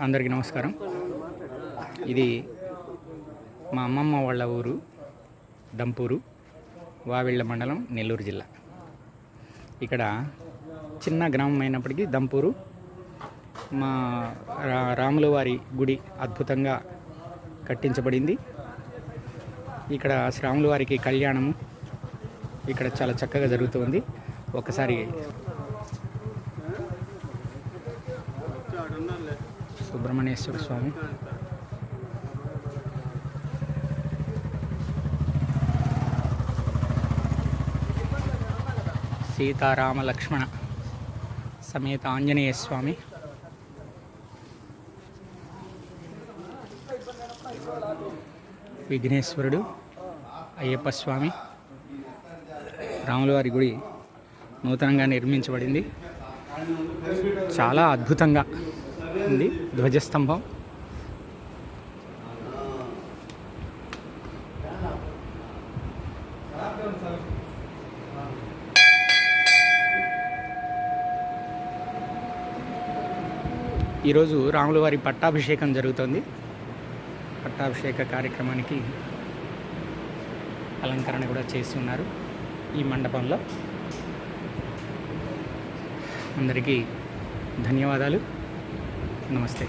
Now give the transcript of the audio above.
అందరికీ నమస్కారం. ఇది మా అమ్మమ్మ వాళ్ళ ఊరు దంపూరు వావిళ్ళ మండలం నెల్లూరు జిల్లా. ఇక్కడ చిన్న గ్రామం అయినప్పటికీ దంపూరు మా రా- రాముల వారి గుడి అద్భుతంగా కట్టించబడింది. ఇక్కడ శ్రాముల వారికి కళ్యాణము ఇక్కడ చాలా చక్కగా జరుగుతుంది. ఒకసారి సుబ్రహ్మణ్యేశ్వర స్వామి. సీతారామ లక్ష్మణ సమేత ఆంజనేయ స్వామి. విఘ్నేశ్వరుడు అయ్యప్ప స్వామి. రాములవారి గుడి నూతనంగా నిర్మించబడింది. చాలా అద్భుతంగా ఉంది. ధ్వజస్తంభం. ఈరోజు రాముల వారి పట్టాభిషేకం జరుగుతుంది. పట్టాభిషేక కార్యక్రమానికి అలంకరణ కూడా చేసి ఉన్నారు ఈ మండపంలో. అందరికీ ధన్యవాదాలు. नमस्ते